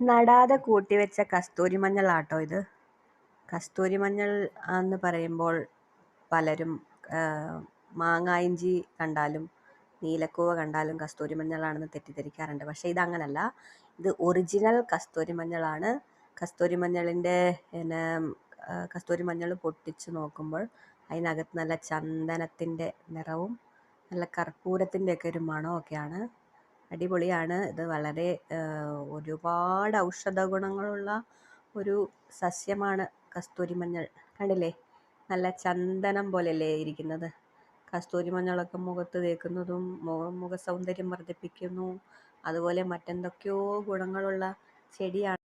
നടാതെ കൂട്ടിവെച്ച കസ്തൂരി മഞ്ഞളാട്ടോ ഇത്. കസ്തൂരി മഞ്ഞൾ എന്ന് പറയുമ്പോൾ പലരും മാങ്ങായിഞ്ചി കണ്ടാലും നീലക്കൂവ കണ്ടാലും കസ്തൂരി മഞ്ഞളാണെന്ന് തെറ്റിദ്ധരിക്കാറുണ്ട്. പക്ഷേ ഇതങ്ങനല്ല. ഇത് ഒറിജിനൽ കസ്തൂരി മഞ്ഞളാണ്. കസ്തൂരി മഞ്ഞളിന്റെ പിന്നെ കസ്തൂരി മഞ്ഞൾ പൊട്ടിച്ച് നോക്കുമ്പോൾ അതിനകത്ത് നല്ല ചന്ദനത്തിന്റെ നിറവും നല്ല കർപ്പൂരത്തിന്റെയൊക്കെ ഒരു മണമൊക്കെയാണ് അടിപൊളിയാണ്. ഇത് വളരെ ഒരുപാട് ഔഷധ ഗുണങ്ങളുള്ള ഒരു സസ്യമാണ് കസ്തൂരി മഞ്ഞൾ. കണ്ടില്ലേ? നല്ല ചന്ദനം പോലെയല്ലേ ഇരിക്കുന്നത്. കസ്തൂരി മഞ്ഞളൊക്കെ മുഖത്ത് തേക്കുന്നതും മുഖ സൗന്ദര്യം വർദ്ധിപ്പിക്കുന്നു. അതുപോലെ മറ്റെന്തൊക്കെയോ ഗുണങ്ങളുള്ള ചെടിയാണ്.